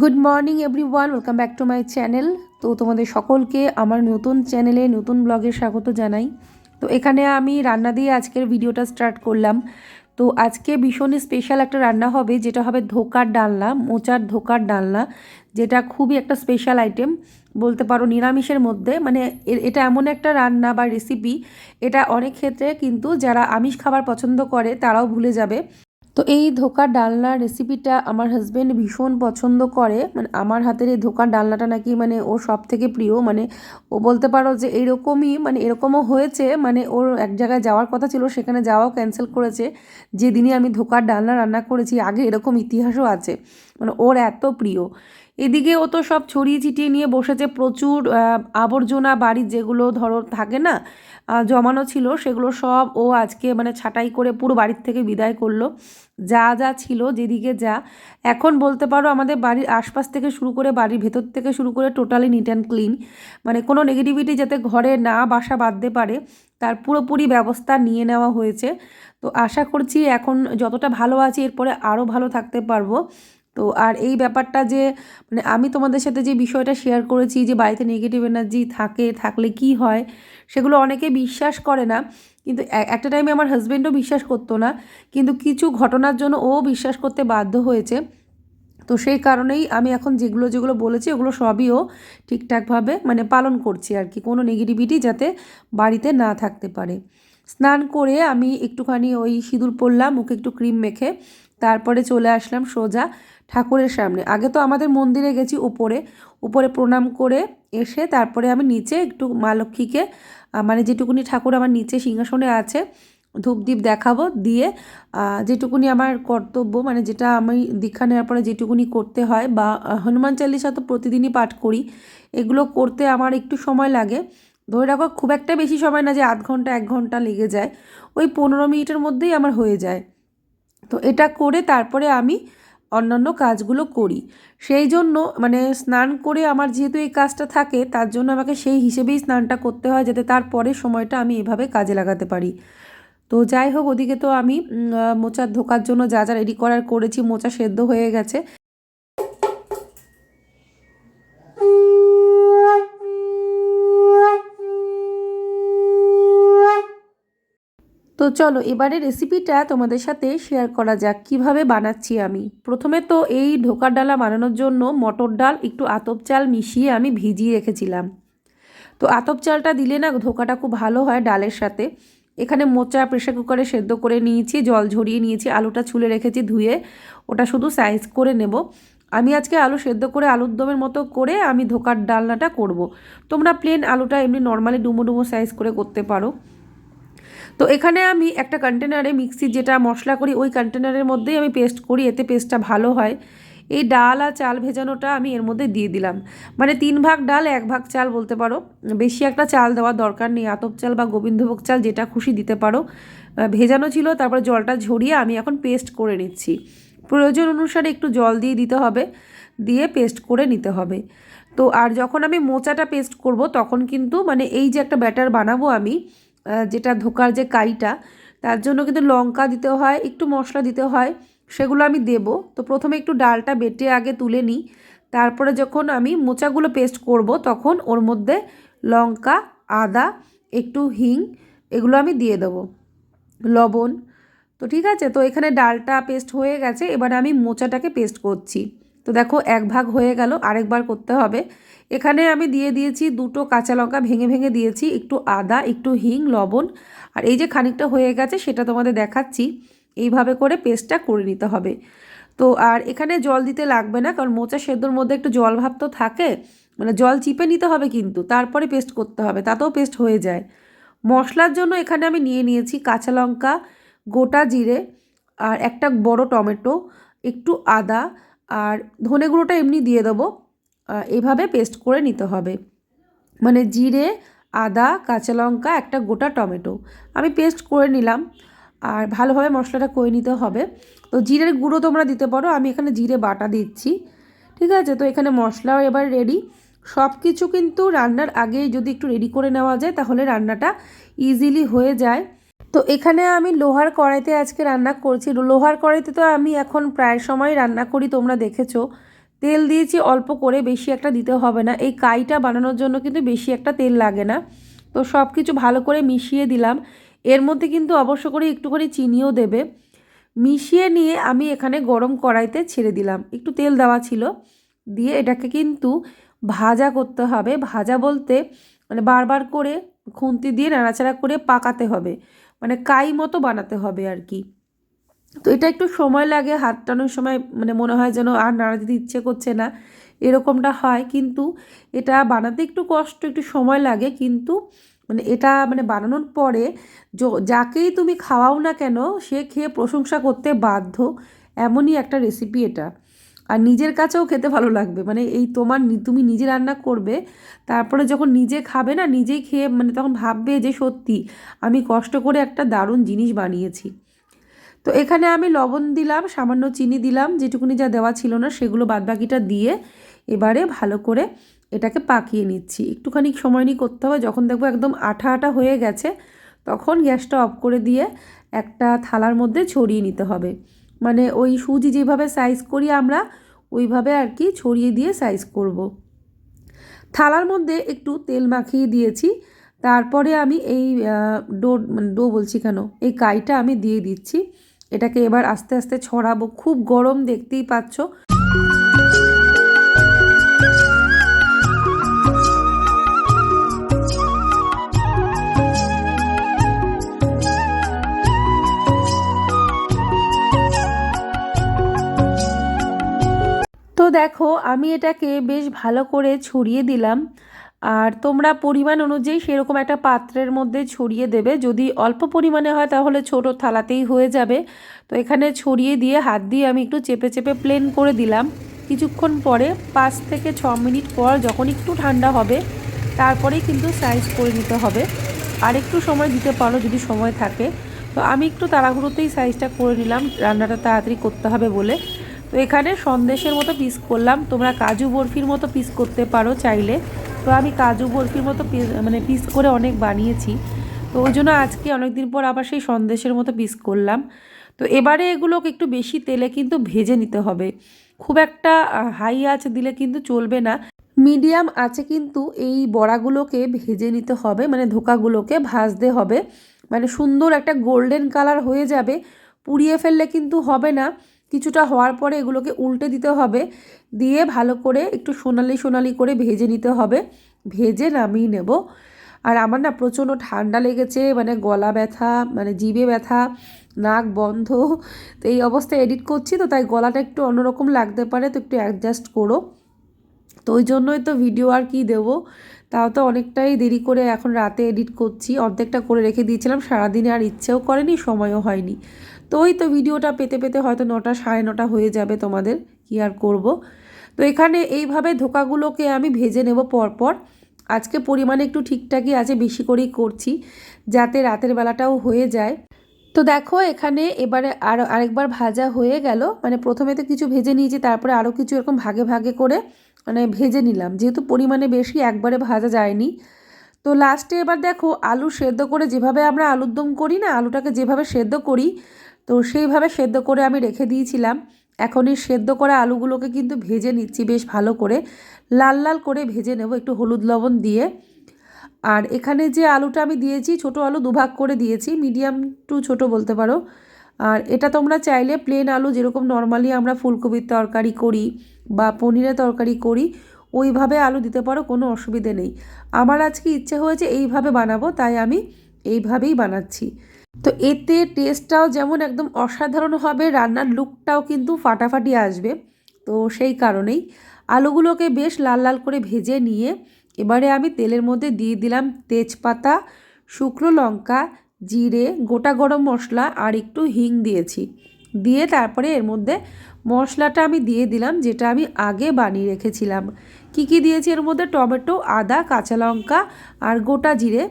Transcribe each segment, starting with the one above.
Good morning everyone welcome back to my channel তো তোমাদের সকলকে আমার নতুন চ্যানেলে নতুন ব্লগে স্বাগত জানাই। তো এখানে আমি রান্না দিয়ে আজকের ভিডিওটা স্টার্ট করলাম। তো আজকে ভীষণই স্পেশাল একটা রান্না হবে, যেটা হবে ধোকার ডালনা, মোচার ধোকার ডালনা, যেটা খুবই একটা স্পেশাল আইটেম বলতে পারো নিরামিষের মধ্যে মানে এটা এমন একটা রান্না বা রেসিপি এটা অনেক ক্ষেত্রে কিন্তু যারা আমিষ খাবার পছন্দ করে, তারাও ভুলে যাবে। তো এই ধোকার ডালনার রেসিপিটা আমার হাজব্যান্ড ভীষণ পছন্দ করে। মানে আমার হাতের এই ধোকার ডালনাটা নাকি মানে ও সব থেকে প্রিয়। মানে ও বলতে পারো যে এরকমই মানে এরকমও হয়েছে। মানে ওর এক জায়গায় যাওয়ার কথা ছিল, সেখানে যাওয়াও ক্যান্সেল করেছে। যেদিনই আমি ধোকার ডালনা রান্না করেছি, আগে এরকম ইতিহাসও আছে। মানে ওর এত প্রিয়। এদিকে ও তো সব ছড়িয়ে ছিটিয়ে নিয়ে বসেছে। প্রচুর আবর্জনা বাড়ির যেগুলো ধরো থাকে না জমানো ছিল, সেগুলো সব ও আজকে মানে ছাঁটাই করে পুরো বাড়ির থেকে বিদায় করল। যা যা ছিল, যেদিকে যা। এখন বলতে পারো আমাদের বাড়ির আশপাশ থেকে শুরু করে বাড়ির ভেতর থেকে শুরু করে টোটালি নিট অ্যান্ড ক্লিন মানে কোনো নেগেটিভিটি যাতে ঘরে না বাসা বাঁধতে পারে, তার পুরোপুরি ব্যবস্থা নিয়ে নেওয়া হয়েছে। তো আশা করছি এখন যতটা ভালো আছি, এরপরে আরও ভালো থাকতে পারব। তো আর এই ব্যাপারটা যে মানে আমি তোমাদের সাথে যে বিষয়টা শেয়ার করেছি যে বাড়িতে নেগেটিভ এনার্জি থাকে, থাকলে কি হয়, সেগুলো অনেকে বিশ্বাস করে না। কিন্তু একটা টাইমে আমার হাজব্যান্ডও বিশ্বাস করতো না, কিন্তু কিছু ঘটনার জন্য ও বিশ্বাস করতে বাধ্য হয়েছে। তো সেই কারণেই আমি এখন যেগুলো যেগুলো বলেছি, ওগুলো সবই ও ঠিকঠাকভাবে মানে পালন করছি আর কি, কোনো নেগেটিভিটি যাতে বাড়িতে না থাকতে পারে। স্নান করে আমি একটুখানি ওই সিঁদুর পরলাম, মুখে একটু ক্রিম মেখে, তারপরে চলে আসলাম সোজা ঠাকুরের সামনে। আগে তো আমাদের মন্দিরে গেছি উপরে উপরে প্রণাম করে এসে তারপরে আমি নিচে একটু মা লক্ষ্মীকে মানে যেটুকুনি ঠাকুর আমার নিচে সিংহাসনে আছে, ধূপদীপ দেখাবো দিয়ে যেটুকুনি আমার কর্তব্য মানে যেটা আমি দীক্ষা নেওয়ার পরে যেটুকুনি করতে হয় বা হনুমান চালিসা তো প্রতিদিনই পাঠ করি, এগুলো করতে আমার একটু সময় লাগে। ধরে রাখো, খুব একটা বেশি সময় না যে আধ ঘণ্টা, এক ঘণ্টা লেগে যায়, ওই পনেরো মিনিটের মধ্যেই আমার হয়ে যায়। তো এটা করে তারপরে আমি অন্যান্য কাজগুলো করি। সেই জন্য মানে স্নান করে আমার যেহেতু এই কাজটা থাকে, তার জন্য আমাকে সেই হিসেবেই স্নানটা করতে হয় যাতে তারপরে সময়টা আমি এভাবে কাজে লাগাতে পারি। তো যাই হোক, ওদিকে তো আমি মোচার ধোকার জন্য যা যা রেডি করার করেছি, মোচা সেদ্ধ হয়ে গেছে। তো চলো এবারে রেসিপিটা তোমাদের সাথে শেয়ার করা যাক। কীভাবে বানাচ্ছি আমি? প্রথমে তো এই ঢোকার ডালা বানানোর জন্য মটর ডাল, একটু আতপ চাল মিশিয়ে আমি ভিজিয়ে রেখেছিলাম। তো আতপ চালটা দিলে না ধোকাটা খুব ভালো হয় ডালের সাথে। এখানে মোচা প্রেশার কুকারে সেদ্ধ করে নিয়েছি, জল ঝরিয়ে নিয়েছি, আলুটা ছুলে রেখেছি ধুয়ে, ওটা শুধু সাইজ করে নেব। আমি আজকে আলু সেদ্ধ করে আলুর দমের মতো করে আমি ধোকার ডালনাটা করব। তোমরা প্লেন আলুটা এমনি নর্মালি ডুমো ডুমো সাইজ করে করতে পারো। তো এখানে আমি একটা কন্টেনারে মিক্সি যেটা মশলা করি, ওই কন্টেনারের মধ্যেই আমি পেস্ট করি, এতে পেস্টটা ভালো হয়। এই ডাল আর চাল ভেজানোটা আমি এর মধ্যে দিয়ে দিলাম। মানে তিন ভাগ ডাল, এক ভাগ চাল বলতে পারো। বেশি একটা চাল দেওয়ার দরকার নেই। আতপ চাল বা গোবিন্দভোগ চাল যেটা খুশি দিতে পারো। ভেজানো ছিল, তারপরে জলটা ঝরিয়ে আমি এখন পেস্ট করে নিচ্ছি। প্রয়োজন অনুসারে একটু জল দিয়ে দিতে হবে, দিয়ে পেস্ট করে নিতে হবে। তো আর যখন আমি মোচাটা পেস্ট করব, তখন কিন্তু মানে এই যে একটা ব্যাটার বানাবো আমি যেটা ধোকার যে কাইটা তার জন্য কিন্তু লঙ্কা দিতে হয়, একটু মশলা দিতে হয়, সেগুলো আমি দেব। তো প্রথমে একটু ডালটা বেটে আগে তুলে নিই, তারপরে যখন আমি মোচাগুলো পেস্ট করব, তখন ওর মধ্যে লঙ্কা, আদা, একটু হিং, এগুলো আমি দিয়ে দেবো। লবণ। তো ঠিক আছে, তো এখানে ডালটা পেস্ট হয়ে গেছে, এবার আমি মোচাটাকে পেস্ট করছি। তো দেখো, এক ভাগ হয়ে গেল, আরেকবার করতে হবে। এখানে আমি দিয়ে দিয়েছি দুটো কাঁচা লঙ্কা ভেঙে ভেঙে দিয়েছি, একটু আদা, একটু হিং, লবণ। আর এই যে খানিকটা হয়ে গেছে সেটা তোমাদের দেখাচ্ছি। এইভাবে করে পেস্টটা করে নিতে হবে। তো আর এখানে জল দিতে লাগবে না, কারণ মোচা সেদ্ধর মধ্যে একটু জল ভাব তো থাকে। মানে জল চিপে নিতে হবে কিন্তু, তারপরে পেস্ট করতে হবে, তাতেও পেস্ট হয়ে যায়। মশলার জন্য এখানে আমি নিয়ে নিয়েছি কাঁচা লঙ্কা, গোটা জিরে, আর একটা বড় টমেটো, একটু আদা, আর ধনে গুঁড়োটা এমনি দিয়ে দেবো। আহ, এইভাবে পেস্ট করে নিতে হবে। মানে জিরে আদা কাঁচা লঙ্কা একটা গোটা টমেটো। আমি পেস্ট করে নিলাম। আর ভালোভাবে মশলাটা করে নিতে হবে। তো জিরের গুঁড়ো তোমরা দিতে পারো। আমি এখানে জিরে বাটা দিচ্ছি। ঠিক আছে? তো এখানে মশলাও এবার রেডি সব কিছু কিন্তু রান্নার আগে যদি একটু রেডি করে নেওয়া যায় তাহলে রান্নাটা ইজিলি হয়ে যায়। তো এখানে আমি লোহার কড়াইতে আজকে রান্না করছি। লোহার কড়াইতে তো আমি এখন প্রায় সময় রান্না করি তোমরা দেখেছ। তেল দিয়েছি, অল্প করে, বেশি একটা দিতে হবে না। এই কাইটা বানানোর জন্য কিন্তু বেশি একটা তেল লাগে না। তো সব কিছু ভালো করে মিশিয়ে দিলাম। এর মধ্যে কিন্তু অবশ্য করে একটুখানি চিনিও দেবে। মিশিয়ে নিয়ে আমি এখানে গরম কড়াইতে ছেড়ে দিলাম। একটু তেল দেওয়া ছিল। দিয়ে এটাকে কিন্তু ভাজা করতে হবে। ভাজা বলতে মানে বারবার করে খুন্তি দিয়ে নাড়াচাড়া করে পাকাতে হবে। মানে কাই মতো বানাতে হবে আর কি। তো এটা একটু সময় লাগে, হাত টানোর সময় মানে মনে হয় যেন আর নাড়া দিতে ইচ্ছে করছে না, এরকমটা হয়। কিন্তু এটা বানাতে একটু কষ্ট, একটু সময় লাগে। কিন্তু মানে এটা মানে বানানোর পরে যাকেই তুমি খাওয়াও না কেন, সে খেয়ে প্রশংসা করতে বাধ্য। এমনই একটা রেসিপি এটা। আর নিজের কাছেও খেতে ভালো লাগবে। মানে এই তোমার তুমি নিজে রান্না করবে, তারপরে যখন নিজে খাবে না, নিজেই খেয়ে মানে তখন ভাববে যে সত্যি আমি কষ্ট করে একটা দারুণ জিনিস বানিয়েছি। তো এখানে আমি লবণ দিলাম, সামান্য চিনি দিলাম, যেটুকুনি যা দেওয়া ছিল না সেগুলো বাদবাকিটা দিয়ে এবারে ভালো করে এটাকে পাকিয়ে নিচ্ছি। একটুখানি সময় নিয়ে করতে হবে, যখন দেখব একদম আঠা আঠা হয়ে গেছে, তখন গ্যাসটা অফ করে দিয়ে একটা থালার মধ্যে ছড়িয়ে নিতে হবে। মানে ওই সুজি যেভাবে সাইজ করি আমরা, ওইভাবে আর কি ছড়িয়ে দিয়ে সাইজ করব। থালার মধ্যে একটু তেল মাখিয়ে দিয়েছি, তারপরে আমি এই ডো মানে ডো বলছি কেন, এই কাইটা আমি দিয়ে দিচ্ছি। এটাকে এবার আস্তে আস্তে ছড়াবো। খুব গরম দেখতেই পাচ্ছ। তো দেখো, আমি এটাকে বেশ ভালো করে ছড়িয়ে দিলাম। আর তোমরা পরিমাণ অনুযায়ী সেরকম একটা পাত্রের মধ্যে ছড়িয়ে দেবে। যদি অল্প পরিমাণে হয় তাহলে ছোট থালাতেই হয়ে যাবে। তো এখানে ছড়িয়ে দিয়ে হাত দিয়ে আমি একটু চেপে চেপে প্লেন করে দিলাম। কিছুক্ষণ পরে পাঁচ থেকে ছ মিনিট পর যখন একটু ঠান্ডা হবে, তারপরেই কিন্তু সাইজ করে নিতে হবে। আর একটু সময় দিতে পারো যদি সময় থাকে। তো আমি একটু তাড়াহুড়োতেই সাইজটা করে নিলাম। রান্নাটা তাড়াতাড়ি করতে হবে বলে। তো এখানে সন্দেশের মতো পিস করলাম। তোমরা কাজু বরফির মতো পিস করতে পারো চাইলে। তো আমি কাজু বরফির মতো মানে পিস করে অনেক বানিয়েছি। তো ওই জন্য আজকে অনেক দিন পর আবার সেই সন্দেশের মতো পিস করলাম। তো এবারে এগুলোকে একটু বেশি তেলে কিন্তু ভেজে নিতে হবে। খুব একটা হাই আঁচ দিলে কিন্তু চলবে না। মিডিয়াম আছে কিন্তু এই বড়াগুলোকে ভেজে নিতে হবে মানে ধোকাগুলোকে ভাজতে হবে। মানে সুন্দর একটা গোল্ডেন কালার হয়ে যাবে, পুড়িয়ে ফেললে কিন্তু হবে না। কিছুটা হওয়ার পরে এগুলোকে উল্টে দিতে হবে। দিয়ে ভালো করে একটু সোনালি সোনালি করে ভেজে নিতে হবে। ভেজে নামিয়ে নেব। আর আমার না প্রচণ্ড ঠান্ডা লেগেছে মানে গলা ব্যথা মানে জিভে ব্যথা, নাক বন্ধ। তো এই অবস্থায় এডিট করছি তো, তাই গলাটা একটু অন্যরকম লাগতে পারে, তো একটু অ্যাডজাস্ট করো। তো ওই জন্যই তো ভিডিও আর কি দেবো। তাও তো অনেকটাই দেরি করে এখন রাতে এডিট করছি। অর্ধেকটা করে রেখে দিয়েছিলাম, সারাদিনে আর ইচ্ছেও করেনি, সময়ও হয়নি। তো ওই তো ভিডিওটা পেতে পেতে হয়তো নটা, সাড়ে নটা হয়ে যাবে তোমাদের কি আর করব। তো এখানে এইভাবে ধোকাগুলোকে আমি ভেজে নেব পরপর। আজকে পরিমাণে একটু ঠিকঠাকই আছে, বেশি করেই করছি যাতে রাতের বেলাটাও হয়ে যায়। তো দেখো এখানে এবারে আরও আরেকবার ভাজা হয়ে গেল। মানে প্রথমে তো কিছু ভেজে নিয়েছি, তারপরে আরও কিছু এরকম ভাগে ভাগে করে মানে ভেজে নিলাম। যেহেতু পরিমাণে বেশি একবারে ভাজা যায়নি। তো লাস্টে এবার দেখো আলু সেদ্ধ করে যেভাবে আমরা আলুর দম করি না, আলুটাকে যেভাবে সেদ্ধ করি তো সেইভাবে সেদ্ধ করে আমি রেখে দিয়েছিলাম। এখন এই সেদ্ধ করা আলুগুলোকে কিন্তু ভেজে নিচ্ছি বেশ ভালো করে। লাল লাল করে ভেজে নেব একটু হলুদ লবণ দিয়ে। আর এখানে যে আলুটা আমি দিয়েছি, ছোট আলু দুভাগ করে দিয়েছি, মিডিয়াম টু ছোট বলতে পারো। আর এটা তোমরা চাইলে প্লেন আলু যেরকম নর্মালি আমরা ফুলকপির তরকারি করি বা পনিরের তরকারি করি, ওইভাবে আলু দিতে পারো, কোনো অসুবিধে নেই। আমার আজকে ইচ্ছে হয়েছে এইভাবে বানাবো, তাই আমি এইভাবেই বানাচ্ছি। তো এতে টেস্টটাও যেমন একদম অসাধারণ হবে, রান্নার লুকটাও কিন্তু ফাটাফাটি আসবে। তো সেই কারণেই আলুগুলোকে বেশ লাল লাল করে ভেজে নিয়ে এবারে আমি তেলের মধ্যে দিয়ে দিলাম তেজপাতা, শুকনো লঙ্কা, জিরে, গোটা গরম মশলা আর একটু হিং দিয়েছি। দিয়ে তারপরে এর মধ্যে মশলাটা আমি দিয়ে দিলাম যেটা আমি আগে বানিয়ে রেখেছিলাম। কি কি দিয়েছি? এর মধ্যে টমেটো, আদা, কাঁচা লঙ্কা আর গোটা জিরে।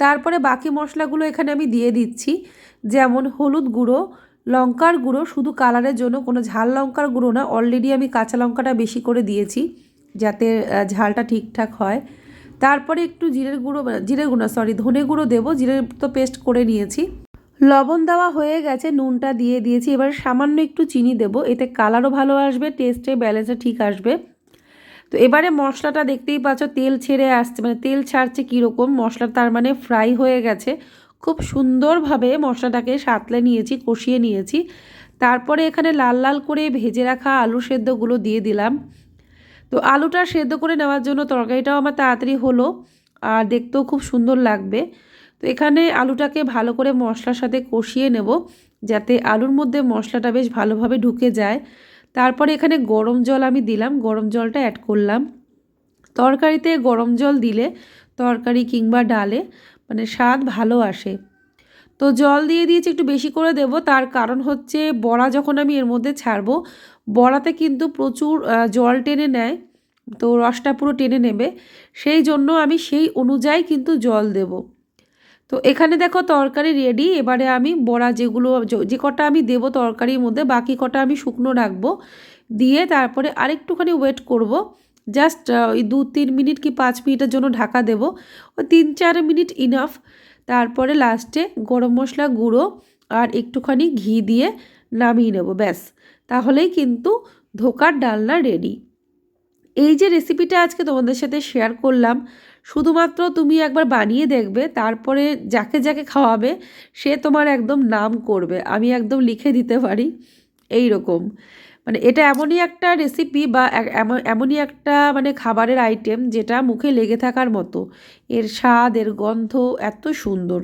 তারপরে বাকি মশলাগুলো এখানে আমি দিয়ে দিচ্ছি। যেমন হলুদ গুঁড়ো, লঙ্কার গুঁড়ো, শুধু কালারের জন্য, কোনো ঝাল লঙ্কার গুঁড়ো না অলরেডি আমি কাঁচা লঙ্কাটা বেশি করে দিয়েছি, যাতে ঝালটা ঠিকঠাক হয়। তারপরে একটু জিরের গুঁড়ো জিরের গুঁড়ো সরি ধনে গুঁড়ো দেবো, জিরের তো পেস্ট করে নিয়েছি। লবণ দেওয়া হয়ে গেছে, নুনটা দিয়ে দিয়েছি, এবার সামান্য একটু চিনি দেবো, এতে কালারও ভালো আসবে টেস্টে ব্যালেন্সে ঠিক আসবে। তো এবারে মশলাটা দেখতেই পাচ্ছ, তেল ছেড়ে আসছে মানে তেল ছাড়ছে কীরকম? মশলা তার মানে ফ্রাই হয়ে গেছে। খুব সুন্দরভাবে মশলাটাকে সাতলে নিয়েছি, কষিয়ে নিয়েছি। তারপরে এখানে লাল লাল করে ভেজে রাখা আলু সেদ্ধগুলো দিয়ে দিলাম। তো আলুটা সেদ্ধ করে নেওয়ার জন্য তরকারিটাও আমার তাড়াতাড়ি হলো আর দেখতেও খুব সুন্দর লাগবে। তো এখানে আলুটাকে ভালো করে মশলার সাথে কষিয়ে নেব, যাতে আলুর মধ্যে মশলাটা বেশ ভালোভাবে ঢুকে যায়। তারপরে এখানে গরম জল আমি দিলাম, গরম জলটা অ্যাড করলাম। তরকারিতে গরম জল দিলে, তরকারি কিংবা ডালে মানে স্বাদ ভালো আসে। তো জল দিয়ে দিয়েছি, একটু বেশি করে দেব। তার কারণ হচ্ছে বড়া যখন আমি এর মধ্যে ছাড়বো, বড়াতে কিন্তু প্রচুর জল টেনে নেয়। তো রসটা পুরো টেনে নেবে। সেই জন্য আমি সেই অনুযায়ী কিন্তু জল দেব। তো এখানে দেখো তরকারি রেডি এবারে আমি বড়া যেগুলো, যে কটা আমি দেবো তরকারির মধ্যে, বাকি কটা আমি শুকনো রাখব। দিয়ে তারপরে আরেকটুখানি ওয়েট করব। জাস্ট ওই দু তিন মিনিট কি পাঁচ মিনিটের জন্য ঢাকা দেব। ওই তিন চার মিনিট ইনাফ তারপরে লাস্টে গরম মশলা গুঁড়ো আর একটুখানি ঘি দিয়ে নামিয়ে নেব, ব্যাস। তাহলেই কিন্তু ধোকার ডালনা রেডি এই যে রেসিপিটা আজকে তোমাদের সাথে শেয়ার করলাম, শুধুমাত্র তুমি একবার বানিয়ে দেখবে, তারপরে যাকে যাকে খাওয়াবে, সে তোমার একদম নাম করবে। আমি একদম লিখে দিতে পারি এই রকম মানে এটা এমনই একটা রেসিপি বা এমন, এমনই একটা মানে খাবারের আইটেম যেটা মুখে লেগে থাকার মতো। এর স্বাদ, এর গন্ধ এত সুন্দর।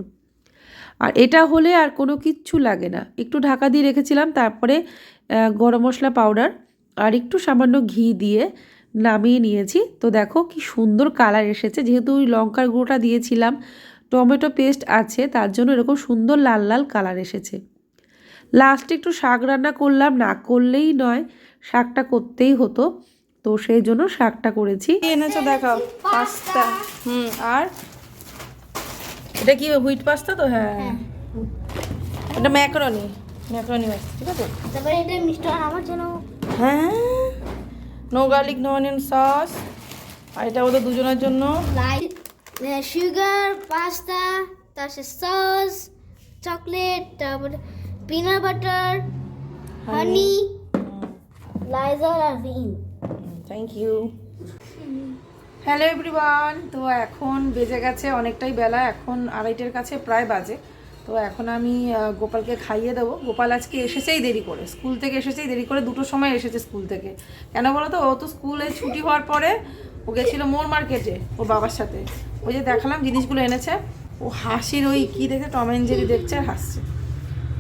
আর এটা হলে আর কোনো কিচ্ছু লাগে না। একটু ঢাকা দিয়ে রেখেছিলাম, তারপরে গরম মশলা পাউডার আর একটু সামান্য ঘি দিয়ে নামিয়ে নিয়েছি। তো দেখো কি সুন্দর কালার এসেছে। যেহেতু ওই লঙ্কার গুঁড়োটা দিয়েছিলাম টমেটো পেস্ট আছে তার জন্য এরকম সুন্দর লাল লাল কালার এসেছে। লাস্টে একটু শাক রান্না করলাম না করলেই নয় শাকটা করতেই হতো। তো সেই জন্য শাকটা করেছি। এনেছো দেখাও? পাস্তা। হুম আর? এটা কি হুইট পাস্তা তো? হ্যাঁ। এটা ম্যাকারনি। ম্যাকারনি ঠিক আছে? তারপরে এটা মিষ্টি আমার জন্য হ্যাঁ। No garlic no onion sauce আর এটা ওদের দুজনের জন্য। সুগার পাস্তা তারপরে সস চকলেট তারপরে পিনাট বাটার হানি লাইজার আর ভিন থ্যাংক ইউ হ্যালো এভরিওয়ান তো এখন বেজে গেছে অনেকটাই বেলা এখন আড়াইটের কাছে প্রায় বাজে। তো এখন আমি গোপালকে খাইয়ে দেবো। গোপাল আজকে এসেছেই দেরি করে। স্কুল থেকে এসেছেই দেরি করে, দুটোর সময় এসেছে স্কুল থেকে। কেন বলো তো ও তো স্কুলে ছুটি হওয়ার পরে ও গেছিল মোর মার্কেটে, ওর বাবার সাথে। ওই যে দেখালাম, জিনিসগুলো এনেছে। ও হাসির ওই কী দেখে, টম অ্যান্ড জেরি দেখছে আর হাসছে।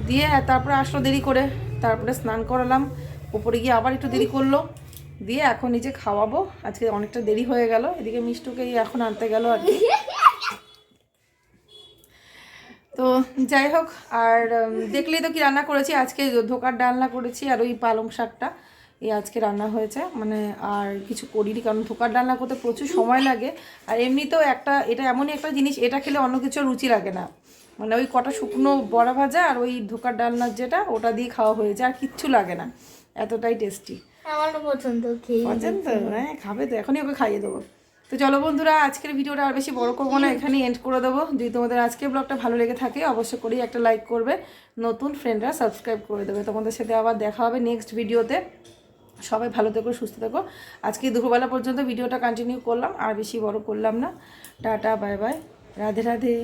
দিয়ে তারপরে আসলো দেরি করে। তারপরে স্নান করালাম। উপরে গিয়ে আবার একটু দেরি করল। দিয়ে এখন নিজে খাওয়াবো। আজকে অনেকটা দেরি হয়ে গেল। এদিকে মিষ্টুকে এখন আনতে গেল আর কি। তো যাই হোক আর দেখলেই তো কি রান্না করেছি? আজকে ধোকার ডালনা করেছি আর ওই পালং শাকটা। এই আজকে রান্না হয়েছে। মানে আর কিছু করিনি কারণ ধোকার ডালনা করতে প্রচুর সময় লাগে। আর এমনিতেও একটা এটা এমনই একটা জিনিস এটা খেলে অন্য কিছু রুচি লাগে না। মানে ওই কটা শুকনো বড়া ভাজা আর ওই ধোকার ডালনার যেটা ওটা দিয়ে খাওয়া হয়েছে আর কিচ্ছু লাগে না। এতটাই টেস্টি আমার পছন্দ তো হ্যাঁ খাবে তো এখনই ওকে খাইয়ে দেবো। তো চলো বন্ধুরা, আজকের ভিডিওটা আর বেশি বড় করব না এখানে এন্ড করে দেবো। যদি তোমাদের আজকের ব্লগটা ভালো লেগে থাকে, অবশ্যই করেই একটা লাইক করবে। নতুন ফ্রেন্ডরা সাবস্ক্রাইব করে দেবে। তোমাদের সাথে আবার দেখা হবে নেক্সট ভিডিওতে সবাই ভালো থেকো, সুস্থ থেকো। আজকে দুপুরবেলা পর্যন্ত ভিডিওটা কন্টিনিউ করলাম, আর বেশি বড় করলাম না। Tata bye bye Radhe Radhe.